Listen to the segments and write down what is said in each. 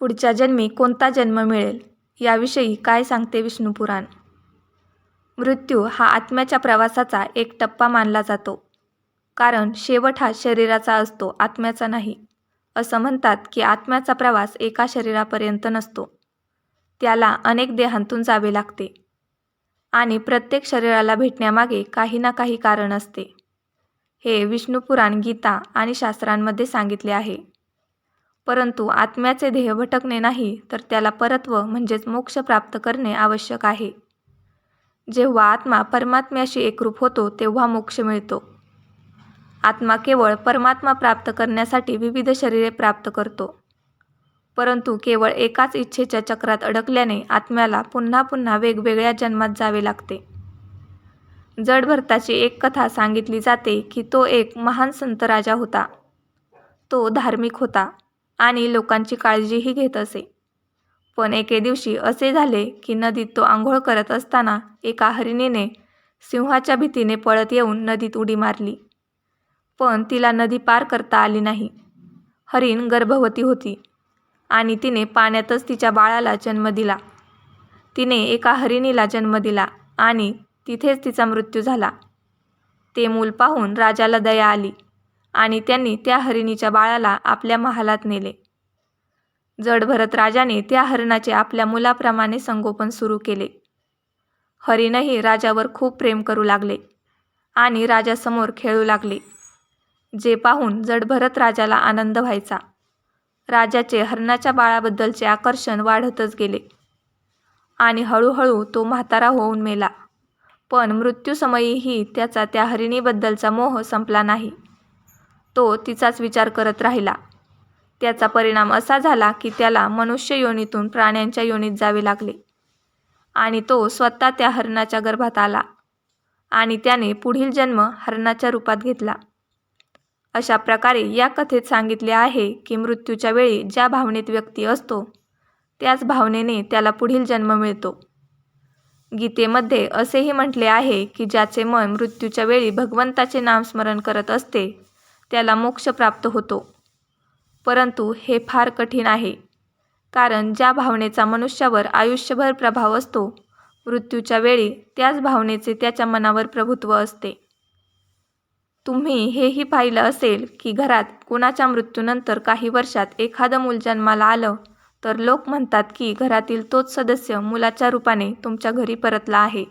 पुढच्या जन्मी कोणता जन्म मिळेल? याविषयी काय सांगते विष्णुपुराण मृत्यू हा आत्म्याच्या प्रवासाचा एक टप्पा मानला जातो. कारण शेवट हा शरीराचा असतो आत्म्याचा नाही. असं म्हणतात की आत्म्याचा प्रवास एका शरीरापर्यंत नसतो. त्याला अनेक देहांतून जावे लागते. आणि प्रत्येक शरीराला भेटण्यामागे काही ना काही कारण असते. हे विष्णुपुराण गीता आणि शास्त्रांमध्ये सांगितले आहे. परंतु आत्म्याचे ध्येय भटकणे नाही तर त्याला परत्व म्हणजेच मोक्ष प्राप्त करणे आवश्यक आहे. जेव्हा आत्मा परमात्म्याशी एकरूप होतो तेव्हा मोक्ष मिळतो. आत्मा केवळ परमात्मा प्राप्त करण्यासाठी विविध शरीरे प्राप्त करतो. परंतु केवळ एकाच इच्छेच्या चक्रात अडकल्याने आत्म्याला पुन्हा पुन्हा वेगवेगळ्या जन्मात जावे लागते. जडभरताची एक कथा सांगितली जाते की तो एक महान संत राजा होता. तो धार्मिक होता. आणि लोकांची काळजीही घेत असे. पण एके दिवशी असे झाले की नदीत तो आंघोळ करत असताना एका हरिणीने सिंहाच्या भीतीने पळत येऊन नदीत उडी मारली. पण तिला नदी पार करता आली नाही. हरिण गर्भवती होती आणि तिने पाण्यातच तिच्या बाळाला जन्म दिला. तिने एका हरिणीला जन्म दिला आणि तिथेच तिचा मृत्यू झाला. ते मूल पाहून राजाला दया आली. आणि त्यांनी त्या हरिणीच्या बाळाला आपल्या महालात नेले. जडभरत राजाने त्या हरणाचे आपल्या मुलाप्रमाणे संगोपन सुरू केले. हरिणही राजावर खूप प्रेम करू लागले आणि राजासमोर खेळू लागले जे पाहून जडभरत राजाला आनंद व्हायचा. राजाचे हरणाच्या बाळाबद्दलचे आकर्षण वाढतच गेले आणि हळूहळू तो म्हातारा होऊन मेला. पण मृत्यूसमयीही त्याचा त्या हरिणीबद्दलचा मोह संपला नाही. तो तिचाच विचार करत राहिला. त्याचा परिणाम असा झाला की त्याला मनुष्य योनीतून प्राण्यांच्या योनीत जावे लागले. आणि तो स्वतः त्या हरणाच्या गर्भात आला आणि त्याने पुढील जन्म हरणाच्या रूपात घेतला. अशा प्रकारे या कथेत सांगितले आहे की मृत्यूच्या वेळी ज्या भावनेत व्यक्ती असतो त्याच भावनेने त्याला पुढील जन्म मिळतो. गीतेमध्ये असेही म्हटले आहे की ज्याचे मन मृत्यूच्या वेळी भगवंताचे नामस्मरण करत असते त्याला मोक्ष प्राप्त होतो. परंतु हे फार कठीण आहे. कारण ज्या भावनेचा मनुष्यावर आयुष्यभर प्रभाव असतो मृत्यूच्या वेळी त्याच भावनेचे त्याच्या मनावर प्रभुत्व असते. तुम्ही हेही पाहिलं असेल की घरात कुणाच्या मृत्यूनंतर काही वर्षात एखादं मूल जन्माला आलं तर लोक म्हणतात की घरातील तोच सदस्य मुलाच्या रूपाने तुमच्या घरी परतला आहे.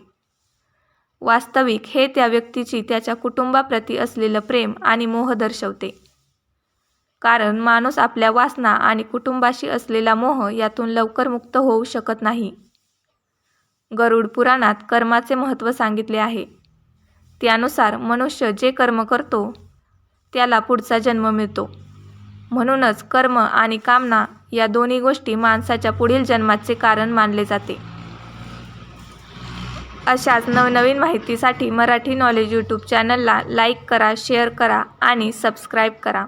वास्तविक हे त्या व्यक्तीची त्याच्या कुटुंबाप्रती असलेलं प्रेम आणि मोह दर्शवते. कारण माणूस आपल्या वासना आणि कुटुंबाशी असलेला मोह यातून लवकर मुक्त होऊ शकत नाही. गरुड पुराणात कर्माचे महत्त्व सांगितले आहे. त्यानुसार मनुष्य जे कर्म करतो त्याला पुढचा जन्म मिळतो. म्हणूनच कर्म आणि कामना या दोन्ही गोष्टी माणसाच्या पुढील जन्माचे कारण मानले जाते. अशाच नवनवीन माहितीसाठी मराठी नॉलेज यूट्यूब चॅनलला लाईक करा शेअर करा आणि सबस्क्राईब करा.